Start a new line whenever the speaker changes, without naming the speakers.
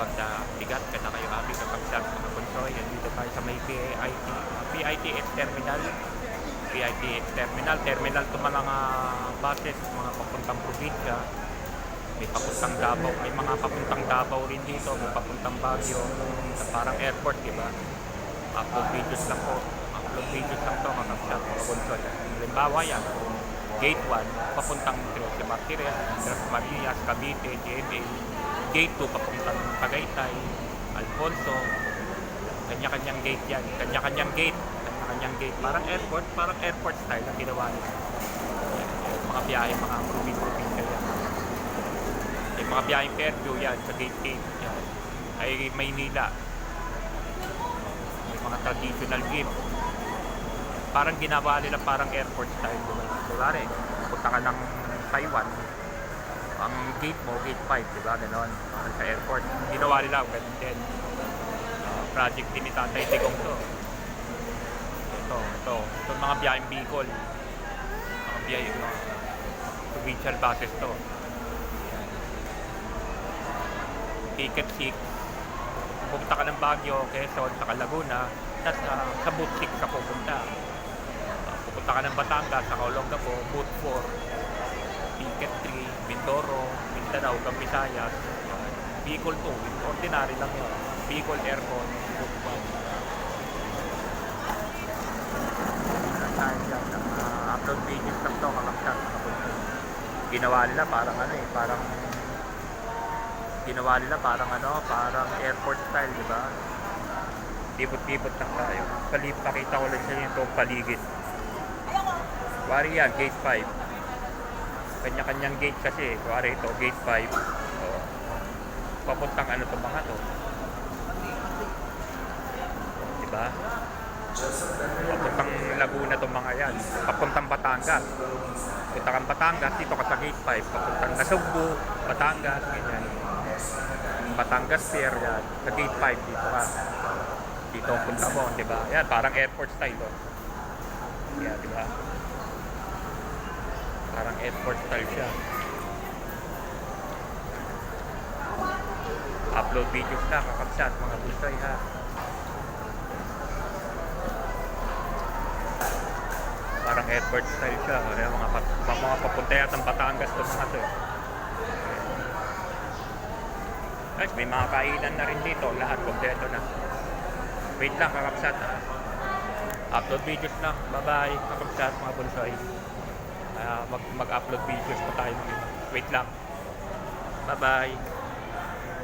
pagdabigat ka na kayo abi kapag sa mga konsoy. Dito tayo sa may PIT, PITX Terminal. PITX Terminal. Terminal to mga buses, mga papuntang probinsya. May papuntang Davao, may mga papuntang Davao rin dito, may papuntang Baguio, parang airport, di ba? Upload videos lang po. Upload videos lang to, kakapsat, mga konsoy. Halimbawa yan, Gate 1, papuntang Tres de Martires, Tres Marias, Cavite, GMA. Gate 2, papuntang Tagaytay, Alfonso. Kanya-kanyang gate yan. Kanya-kanyang gate. Kanya-kanyang gate. Parang airport, parang airport style ang ginawa nila. Yan, mga biyahe, mga province-provincia yan. Yung mga biyaheng Fairview yan, sa gate 8 yan. Ay Maynila. May mga traditional gift parang ginawa nila parang airport style. Kunwari, punta ka ng Taiwan, ang gate mo, gate 5, di ba? Ganon. Parang sa airport. Ginawa nila, ganun din. Ah, project din ni Tatay Digong to. Ito, ito. Ito mga biyaheng Bicol. Mga biyaheng mga provincial buses to. Yan. Ticket 6. Pupunta ka ng Baguio, Quezon, sa Laguna, tapos sa, sa boot 6 ka pupunta. Uh, pupunta ka ng Batangas, sa Olongapo, boot 4, ticket 3, Mindoro, Mindanao, uh, Bicol 2, ordinary lang yun. Bicol Airport, boot 1. upload videos lang to, kakapsat. Ginawa nila parang ano eh, parang ginawa nila parang ano, parang airport style, di ba? Libot-libot lang tayo. Palip, pakita ko lang sa inyo itong paligid. Kuwari yan, gate 5. Kanya-kanyang gate kasi. Kuwari ito, gate 5. Oh. Papuntang ano itong mga to. Diba? Papuntang Laguna itong mga yan. Papuntang Batangas. Punta kang Batangas, dito ka sa gate 5. Papuntang Nasugbu, Batangas, ganyan. Batangas Pier yan. Sa gate 5 dito ka. Dito punta mo, di ba? Yan, parang airport style to. Yan, di ba? Parang airport style siya. Upload videos na, kakapsat, mga bulsoy ha. Parang airport style siya. Kaya mga, pa- mga papunta yata ng Batangas to mga to. eh. Guys, may mga kainan na rin dito. Lahat kompleto na. Wait lang, kakapsat ha. Upload videos lang. Bye-bye, kakapsat mga bunsoy. Kaya mag- mag-upload videos pa tayo. Wait lang. Bye-bye.